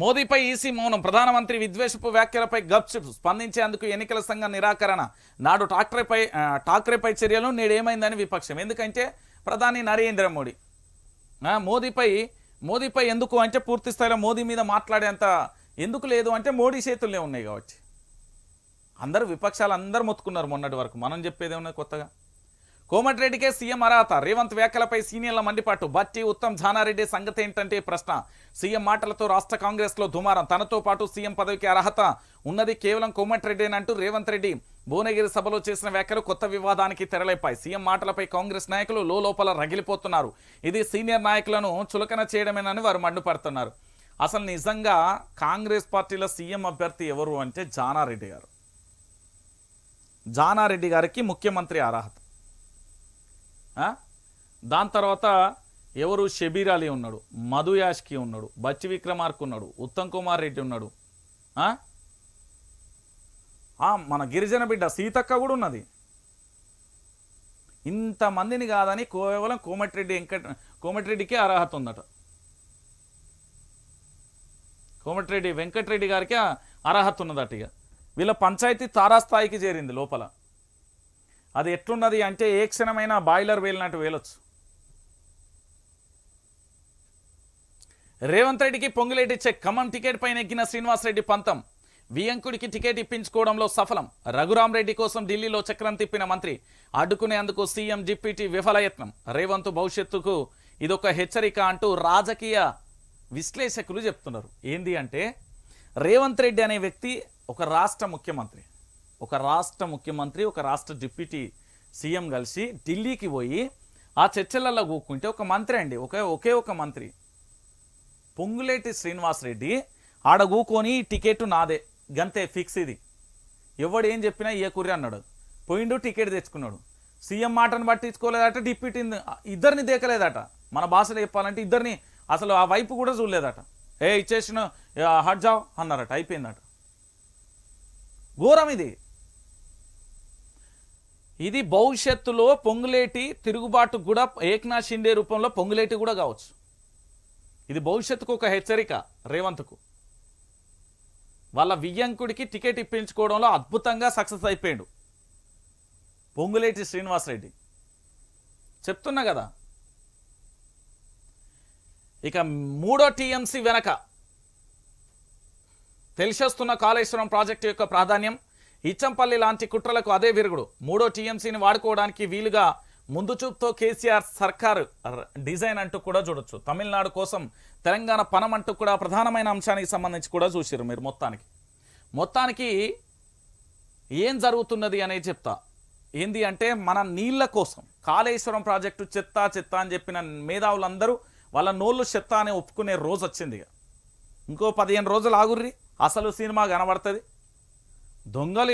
మోదీపై ఈసీ మౌనం. ప్రధానమంత్రి విద్వేషపు వ్యాఖ్యలపై గప్చిప్ స్పందించేందుకు ఎన్నికల సంఘం నిరాకరణ. నాడు ఠాక్రేపై ఠాక్రేపై చర్యలు నేడు ఏమైందని విపక్షం. ఎందుకంటే ప్రధాని నరేంద్ర మోడీ. మోదీపై మోదీపై ఎందుకు అంటే పూర్తి స్థాయిలో మోదీ మీద మాట్లాడేంత ఎందుకు లేదు అంటే మోడీ చేతుల్లో ఉన్నాయి కాబట్టి. అందరూ విపక్షాలు అందరూ మొత్తుకున్నారు మొన్నటి వరకు. మనం చెప్పేది ఏమన్నా కొత్తగా? కోమటిరెడ్డికే సీఎం అర్హత. రేవంత్ వ్యాఖ్యలపై సీనియర్ల మండిపాటు. బట్టి ఉత్తమ్ జానారెడ్డి సంగతి ఏంటంటే ప్రశ్న. సీఎం మాటలతో రాష్ట్ర కాంగ్రెస్లో దుమారం. తనతో పాటు సీఎం పదవికి అర్హత ఉన్నది కేవలం కోమటిరెడ్డేనంటూ రేవంత్ రెడ్డి భువనగిరి సభలో చేసిన వ్యాఖ్యలు కొత్త వివాదానికి తెరలేపాయి. సీఎం మాటలపై కాంగ్రెస్ నాయకులు లోపల రగిలిపోతున్నారు. ఇది సీనియర్ నాయకులను చులకన చేయడమేనని వారు మండిపడుతున్నారు. అసలు నిజంగా కాంగ్రెస్ పార్టీలో సీఎం అభ్యర్థి ఎవరు అంటే జానారెడ్డి గారు. జానారెడ్డి గారికి ముఖ్యమంత్రి అర్హత. దాని తర్వాత ఎవరు షబీర్ అలీ ఉన్నాడు మధు యాష్కి ఉన్నాడు బచ్చి విక్రమార్క్ ఉన్నాడు ఉత్తమ్ కుమార్ రెడ్డి ఉన్నాడు. ఆ? మన గిరిజన బిడ్డ సీతక్క కూడా ఉన్నది. ఇంతమందిని కాదని కేవలం కోమటిరెడ్డి వెంకట కోమటిరెడ్డికి అర్హత ఉందట. కోమటిరెడ్డి వెంకటరెడ్డి గారికి అర్హత ఉన్నదట ఇక. వీళ్ళ పంచాయతీ తారాస్థాయికి చేరింది లోపల. అది ఎట్లున్నది అంటే ఏ క్షణమైనా బాయిలర్ వేలినట్టు వేలొచ్చు. రేవంత్ రెడ్డికి పొంగులేటి చెక్ ఖమ్మం టికెట్ పైన ఎక్కిన శ్రీనివాసరెడ్డి పంతం. వియంకుడికి టికెట్ ఇప్పించుకోవడంలో సఫలం. రఘురాం రెడ్డి కోసం ఢిల్లీలో చక్రం తిప్పిన మంత్రి. అడ్డుకునేందుకు సీఎం డిప్యూటీ విఫలయత్నం. రేవంత్ భవిష్యత్తుకు ఇదొక హెచ్చరిక అంటూ రాజకీయ విశ్లేషకులు చెప్తున్నారు. ఏంది అంటే రేవంత్ రెడ్డి అనే వ్యక్తి ఒక రాష్ట్ర ముఖ్యమంత్రి. ఒక రాష్ట్ర ముఖ్యమంత్రి ఒక రాష్ట్ర డిప్యూటీ సీఎం కలిసి ఢిల్లీకి పోయి ఆ చర్చలలో కూకుంటే ఒక మంత్రి అండి ఒకే ఒకే ఒక మంత్రి. పొంగులేటి శ్రీనివాసరెడ్డి ఆడ కూకొని టికెట్ నాదే గంతే ఫిక్స్ ఇది. ఎవడు ఏం చెప్పినా ఏ కుర్రి అన్నాడు. పోయిండు టికెట్ తెచ్చుకున్నాడు. సీఎం మాటను పట్టించుకోలేదట డిప్యూటీ ఇద్దరిని దేకలేదట. మన భాషలో చెప్పాలంటే ఇద్దరిని అసలు ఆ వైపు కూడా చూడలేదట. ఏ ఇచ్చేసిన హట్ జావ్ అన్నారట అయిపోయిందట. ఘోరం ఇది. ఇది భవిష్యత్తులో పొంగులేటి తిరుగుబాటు కూడా ఏక్నాథ్ షిండే రూపంలో పొంగులేటి కూడా కావచ్చు. ఇది భవిష్యత్తుకు ఒక హెచ్చరిక రేవంత్కు. వాళ్ళ వియ్యంకుడికి టికెట్ ఇప్పించుకోవడంలో అద్భుతంగా సక్సెస్ అయిపోయాడు. పొంగులేటి శ్రీనివాసరెడ్డి. చెప్తున్నా కదా. ఇక మూడో టీఎంసీ వెనక. తెలిసొస్తున్న కాళేశ్వరం ప్రాజెక్టు యొక్క ప్రాధాన్యం ఇచ్చంపల్లి లాంటి కుట్రలకు అదే విరుగుడు. మూడో టీఎంసీని వాడుకోవడానికి వీలుగా ముందు చూపుతో కేసీఆర్ సర్కార్ డిజైన్ అంటూ కూడా చూడొచ్చు. తమిళనాడు కోసం తెలంగాణ పనం అంటూ కూడా ప్రధానమైన అంశానికి సంబంధించి కూడా చూసారు మీరు మొత్తానికి. మొత్తానికి ఏం జరుగుతున్నది అనేది చెప్తా. ఏంది అంటే మన నీళ్ళ కోసం. కాళేశ్వరం ప్రాజెక్టు చెత్త చెత్త అని చెప్పిన మేధావులందరూ వాళ్ళ నోళ్ళు చెత్త అని ఒప్పుకునే రోజు వచ్చింది ఇంకో పదిహేను రోజులు ఆగుర్రి. అసలు సినిమా కనబడుతుంది. దొంగలు